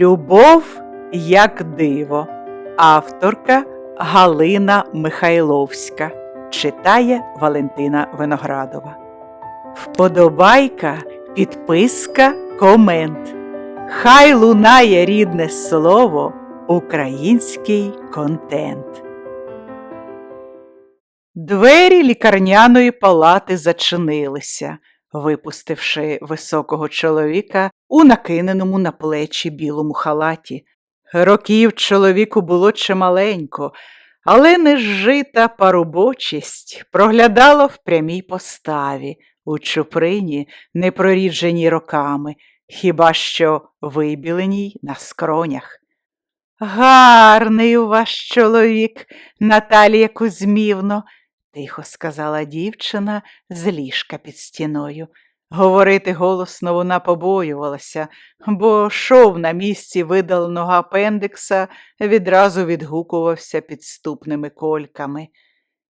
Любов як диво. Авторка Галина Михайловська. Читає Валентина Виноградова. Вподобайка, підписка, комент. Хай лунає рідне слово, український контент. Двері лікарняної палати зачинилися, випустивши високого чоловіка у накиненому на плечі білому халаті. Років чоловіку було чималенько, але нежита парубочість проглядала в прямій поставі, у чуприні, не прорідженій роками, хіба що вибіленій на скронях. Гарний у вас чоловік, Наталія Кузьмівно, тихо сказала дівчина з ліжка під стіною. Говорити голосно вона побоювалася, бо шов на місці видаленого апендикса відразу відгукувався підступними кольками.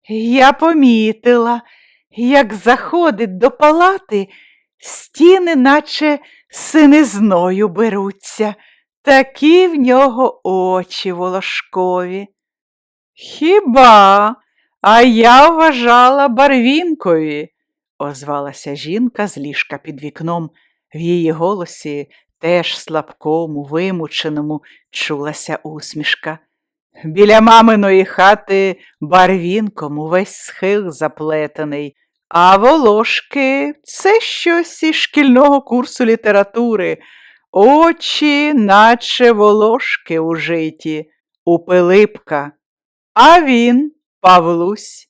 Я помітила, як заходить до палати, стіни, наче синизною беруться, такі в нього очі волошкові. Хіба, а я вважала барвінкові озвалася жінка з ліжка під вікном. В її голосі, теж слабкому, вимученому, чулася усмішка. Біля маминої хати барвінком увесь схил заплетений, а волошки це щось із шкільного курсу літератури, очі, наче волошки у житі, у Пилипка. А він, Павлусь.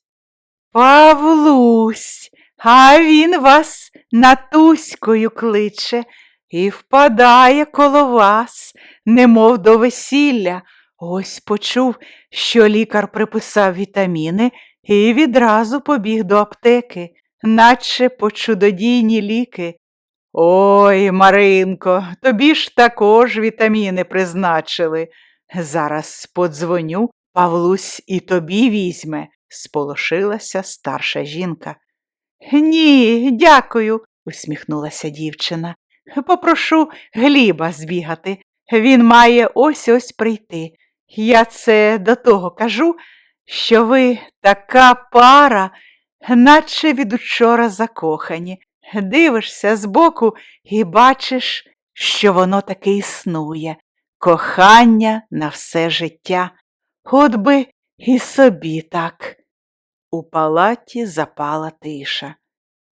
Павлусь, а він вас Натуською кличе і впадає коло вас, немов до весілля. Ось почув, що лікар приписав вітаміни і відразу побіг до аптеки, наче по чудодійні ліки. Ой, Маринко, тобі ж також вітаміни призначили. Зараз подзвоню, Павлусь і тобі візьме, сполошилася старша жінка. Ні, дякую, усміхнулася дівчина. Попрошу Гліба збігати. Він має ось ось прийти. Я це до того кажу, що ви така пара, наче від учора закохані. Дивишся збоку і бачиш, що воно таки існує, кохання на все життя. От би і собі так. У палаті запала тиша.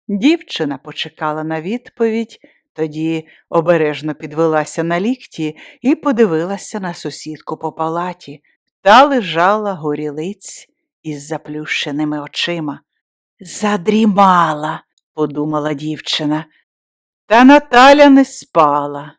Дівчина почекала на відповідь, тоді обережно підвелася на лікті і подивилася на сусідку по палаті. Та лежала горілиць із заплющеними очима. Задрімала, подумала дівчина. Та Наталя не спала.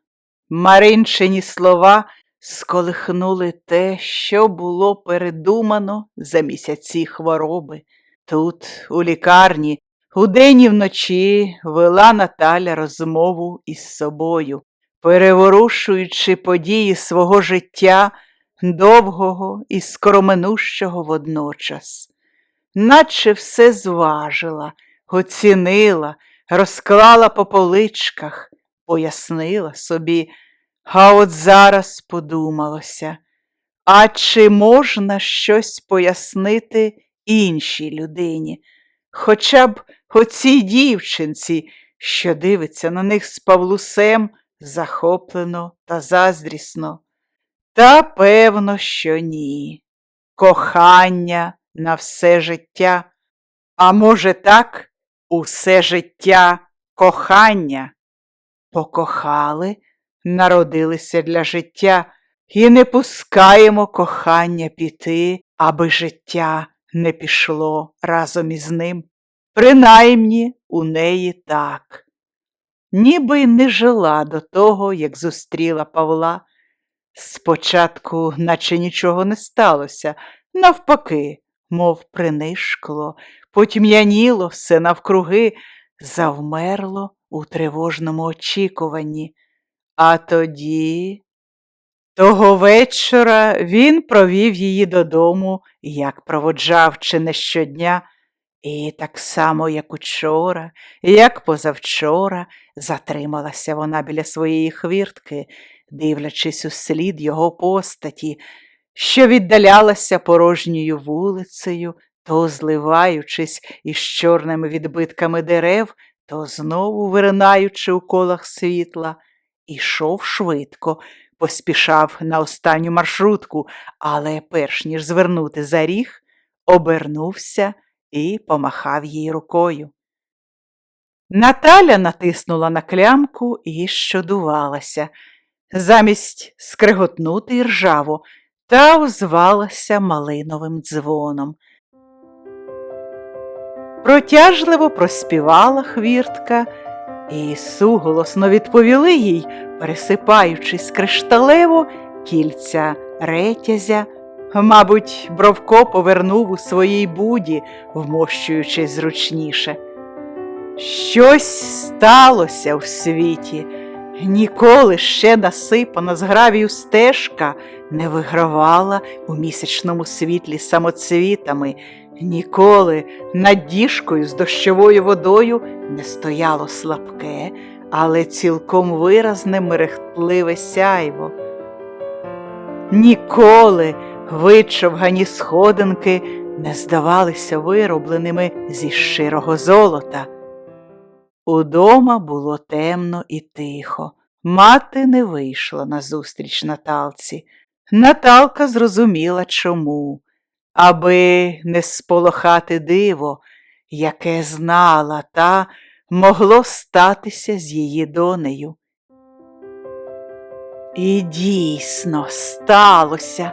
Маринчині слова сколихнули те, що було передумано за місяці хвороби. Тут, у лікарні, удень і вночі вела Наталя розмову із собою, переворушуючи події свого життя довгого і скороминущого водночас, наче все зважила, оцінила, розклала по поличках, пояснила собі. А от зараз подумалося, а чи можна щось пояснити іншій людині, хоча б оцій дівчинці, що дивиться на них з Павлусем захоплено та заздрісно? Та певно, що ні. Кохання на все життя, а може, так, усе життя кохання. Покохали народилися для життя і не пускаємо кохання піти, аби життя не пішло разом із ним. Принаймні у неї так. Ніби не жила до того, як зустріла Павла. Спочатку, наче нічого не сталося, навпаки, мов принишкло, потьм'яніло все навкруги, завмерло у тривожному очікуванні. А тоді, того вечора він провів її додому, як проводжав чи не щодня, і так само, як учора, як позавчора, затрималася вона біля своєї хвіртки, дивлячись у слід його постаті, що віддалялася порожньою вулицею, то зливаючись із чорними відбитками дерев, то знову виринаючи у колах світла, ішов швидко, поспішав на останню маршрутку, але перш ніж звернути за ріг, обернувся і помахав їй рукою. Наталя натиснула на клямку і щодувалася, замість скриготнути ржаво, та озвалася малиновим дзвоном. Протяжливо проспівала хвіртка, і суголосно відповіли їй, пересипаючись кришталево кільця ретязя. Мабуть, Бровко повернув у своїй буді, вмощуючись зручніше. Щось сталося в світі, ніколи ще насипана з гравію стежка не вигравала у місячному світлі самоцвітами, ніколи над діжкою з дощовою водою не стояло слабке, але цілком виразне мерехтливе сяйво. Ніколи вичовгані сходинки не здавалися виробленими зі щирого золота. Удома було темно і тихо. Мати не вийшла назустріч Наталці. Наталка зрозуміла чому, аби не сполохати диво, яке знала та могло статися з її донею. І дійсно сталося.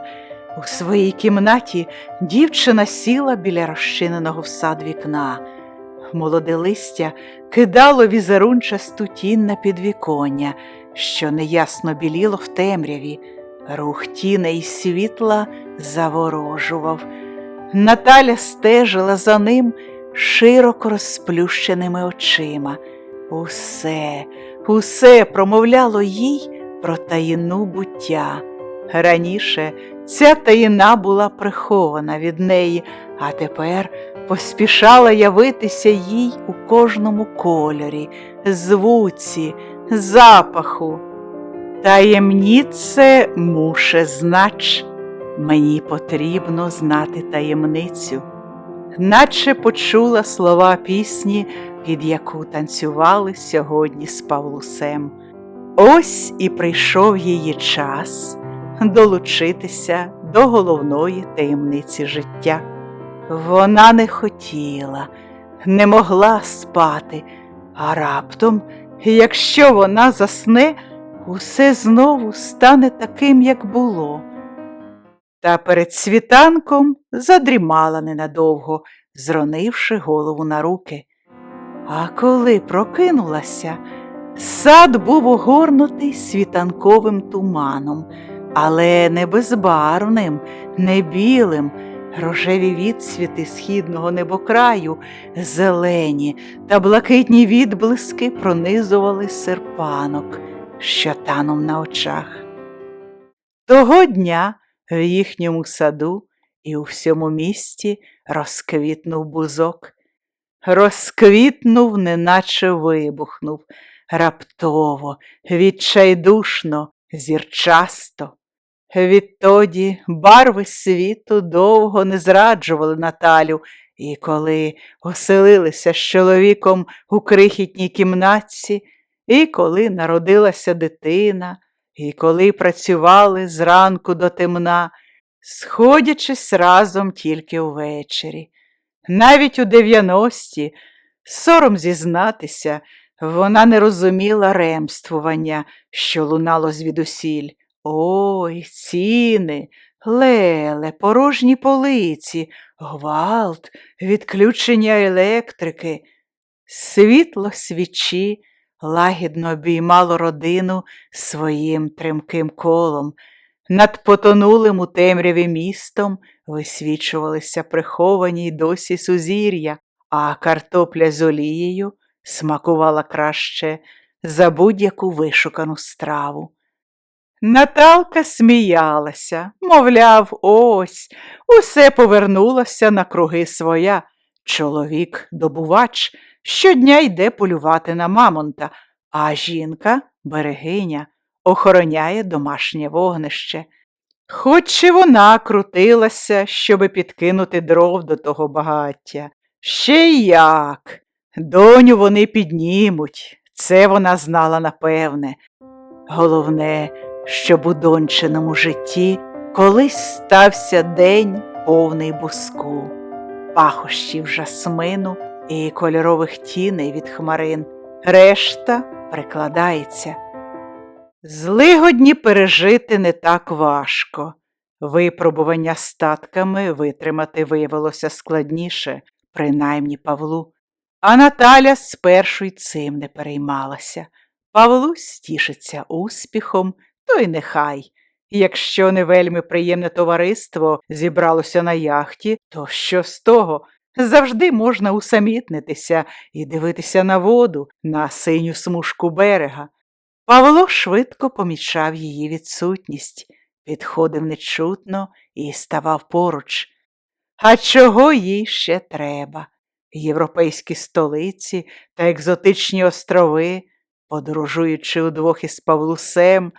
У своїй кімнаті дівчина сіла біля розчиненого в сад вікна. Молоде листя кидало візерунчасту тінь на підвіконня, що неясно біліло в темряві, рух тіней світла заворожував. Наталя стежила за ним широко розплющеними очима. Усе, усе промовляло їй про таїну буття. Раніше ця таїна була прихована від неї, а тепер поспішала явитися їй у кожному кольорі, звуці, запаху. Таємніце муше знач, мені потрібно знати таємницю, наче почула слова пісні, під яку танцювали сьогодні з Павлусем. Ось і прийшов її час долучитися до головної таємниці життя. Вона не хотіла, не могла спати, а раптом, якщо вона засне, усе знову стане таким, як було. Та перед світанком задрімала ненадовго, зронивши голову на руки. А коли прокинулася, сад був огорнутий світанковим туманом, але не безбарвним, не білим, рожеві відсвіти східного небокраю, зелені та блакитні відблиски пронизували серпанок, що танув на очах. Того дня в їхньому саду і у всьому місті розквітнув бузок. Розквітнув, неначе вибухнув, раптово, відчайдушно, зірчасто. Відтоді барви світу довго не зраджували Наталю, і коли оселилися з чоловіком у крихітній кімнатці, і коли народилася дитина, і коли працювали зранку до темна, сходячись разом тільки увечері. Навіть у дев'яності, сором зізнатися, вона не розуміла ремствування, що лунало звідусіль. Ой, ціни, леле, порожні полиці, гвалт, відключення електрики. Світло свічі лагідно обіймало родину своїм тремким колом. Над потонулим у темряві містом висвічувалися приховані й досі сузір'я, а картопля з олією смакувала краще за будь-яку вишукану страву. Наталка сміялася, мовляв, ось, усе повернулося на круги своя. Чоловік добувач щодня йде полювати на мамонта, а жінка берегиня, охороняє домашнє вогнище. Хоч і вона крутилася, щоби підкинути дров до того багаття. Ще й як. Доню вони піднімуть, це вона знала напевне. Головне, щоб у дончиному житті колись стався день повний буску, пахощів жасмину і кольорових тіней від хмарин. Решта прикладається. Злигодні пережити не так важко. Випробування статками витримати виявилося складніше, принаймні Павлу. А Наталя спершу й цим не переймалася. Павлу стішиться успіхом, то й нехай. Якщо не вельми приємне товариство зібралося на яхті, то що з того? Завжди можна усамітнитися і дивитися на воду, на синю смужку берега. Павло швидко помічав її відсутність, підходив нечутно і ставав поруч. А чого їй ще треба? Європейські столиці та екзотичні острови, подорожуючи удвох із Павлусем,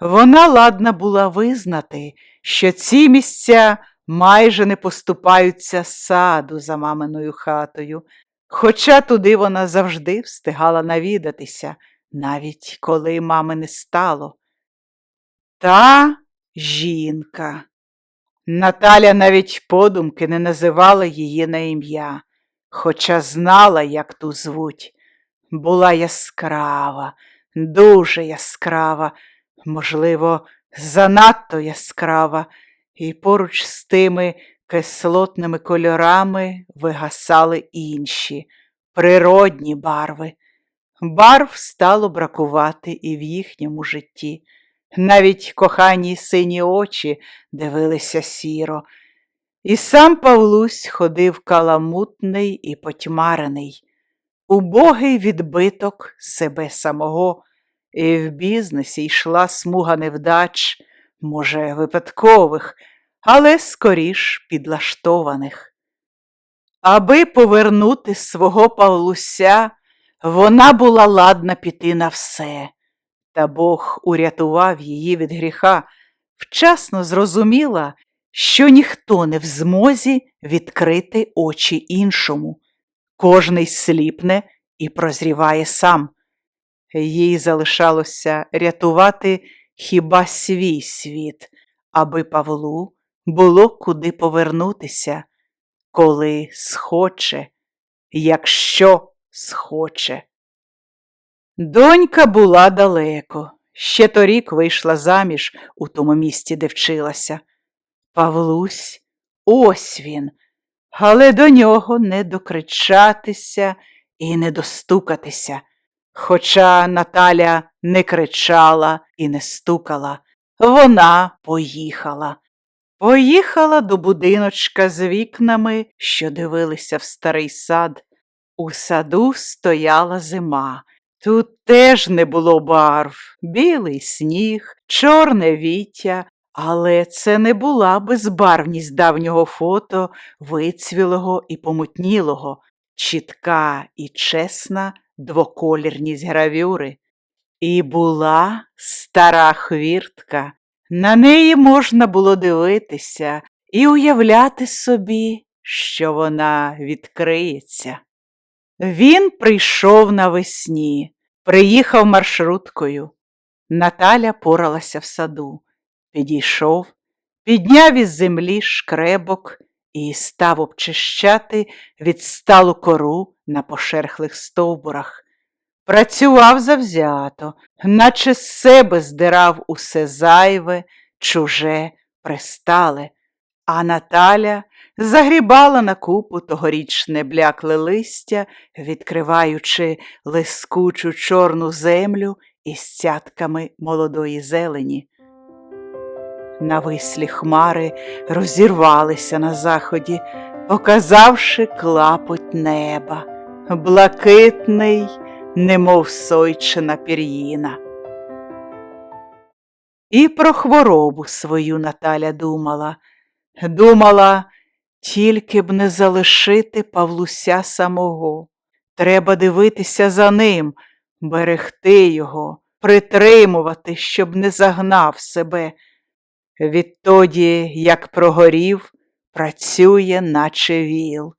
вона ладна була визнати, що ці місця майже не поступаються саду за маминою хатою, хоча туди вона завжди встигала навідатися, навіть коли мами не стало. Та жінка. Наталя навіть подумки не називала її на ім'я, хоча знала, як ту звуть. Була яскрава, дуже яскрава, можливо, занадто яскрава, і поруч з тими кислотними кольорами вигасали інші, природні барви. Барв стало бракувати і в їхньому житті. Навіть кохані сині очі дивилися сіро. І сам Павлусь ходив каламутний і потьмарений, убогий відбиток себе самого, і в бізнесі йшла смуга невдач, може, випадкових, але скоріш підлаштованих. Аби повернути свого Павлуся, вона була ладна піти на все, та Бог урятував її від гріха, вчасно зрозуміла, що ніхто не в змозі відкрити очі іншому. Кожний сліпне і прозріває сам. Їй залишалося рятувати хіба свій світ, аби Павлу було куди повернутися, коли схоче, якщо схоче. Донька була далеко, ще торік вийшла заміж у тому місті, де вчилася. Павлусь, ось він, але до нього не докричатися і не достукатися. Хоча Наталя не кричала і не стукала, вона поїхала. Поїхала до будиночка з вікнами, що дивилися в старий сад. У саду стояла зима. Тут теж не було барв, білий сніг, чорне віття, але це не була безбарвність давнього фото, вицвілого і помутнілого, чітка і чесна двоколірність гравюри. І була стара хвіртка. На неї можна було дивитися і уявляти собі, що вона відкриється. Він прийшов навесні, приїхав маршруткою. Наталя поралася в саду, підійшов, підняв із землі шкребок і став обчищати відсталу кору на пошерхлих стовбурах. Працював завзято, наче з себе здирав усе зайве, чуже, пристале, а Наталя загрібала на купу тогорічне блякле листя, відкриваючи лискучу чорну землю із цятками молодої зелені. Навислі хмари розірвалися на заході, показавши клапоть неба, блакитний, немов сойчина пір'їна. І про хворобу свою Наталя думала, думала, тільки б не залишити Павлуся самого. Треба дивитися за ним, берегти його, притримувати, щоб не загнав себе. Відтоді, як прогорів, працює, наче віл.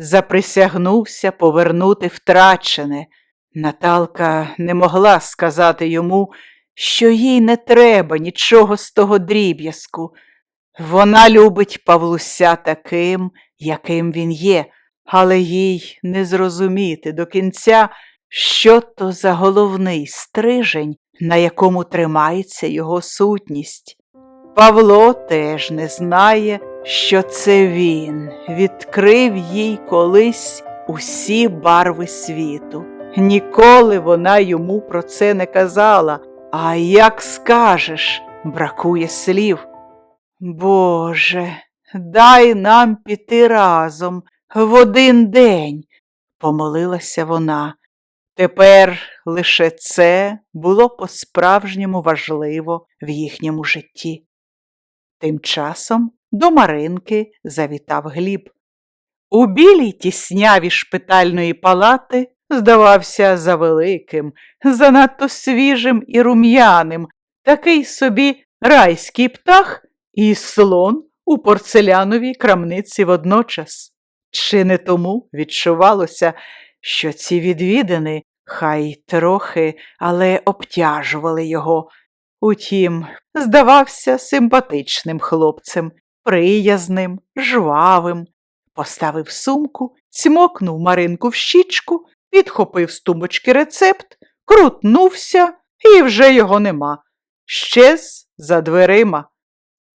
Заприсягнувся повернути втрачене. Наталка не могла сказати йому, що їй не треба нічого з того дріб'язку. Вона любить Павлуся таким, яким він є, але їй не зрозуміти до кінця, що то за головний стрижень, на якому тримається його сутність. Павло теж не знає, що це він відкрив їй колись усі барви світу. Ніколи вона йому про це не казала, а як скажеш, бракує слів. Боже, дай нам піти разом в один день, помолилася вона. Тепер лише це було по-справжньому важливо в їхньому житті. Тим часом до Маринки завітав Гліб. У білій тісняві шпитальної палати здавався завеликим, занадто свіжим і рум'яним, такий собі райський птах і слон у порцеляновій крамниці водночас. Чи не тому відчувалося, що ці відвідини, хай трохи, але обтяжували його. Утім, здавався симпатичним хлопцем, приязним, жвавим. Поставив сумку, цмокнув Маринку в щічку, підхопив з тумбочки рецепт, крутнувся, і вже його нема. Щез за дверима.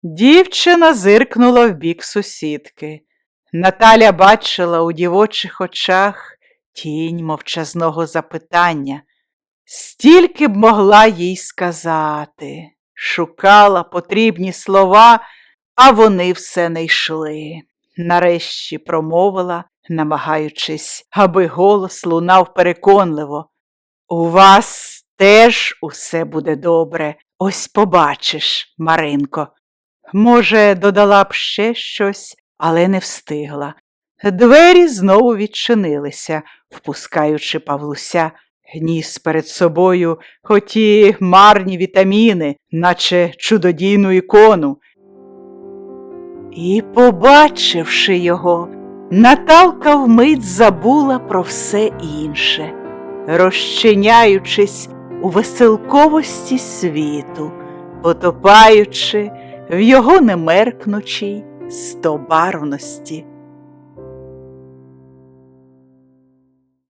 Дівчина зиркнула в бік сусідки. Наталя бачила у дівочих очах тінь мовчазного запитання. Стільки б могла їй сказати, шукала потрібні слова, а вони все не йшли. Нарешті промовила, намагаючись, аби голос лунав переконливо. У вас теж усе буде добре, ось побачиш, Маринко. Може, додала б ще щось, але не встигла. Двері знову відчинилися, впускаючи Павлуся, ніс перед собою хоті марні вітаміни, наче чудодійну ікону. І, побачивши його, Наталка вмить забула про все інше, розчиняючись у веселковості світу, потопаючи в його немеркнучій стобарвності.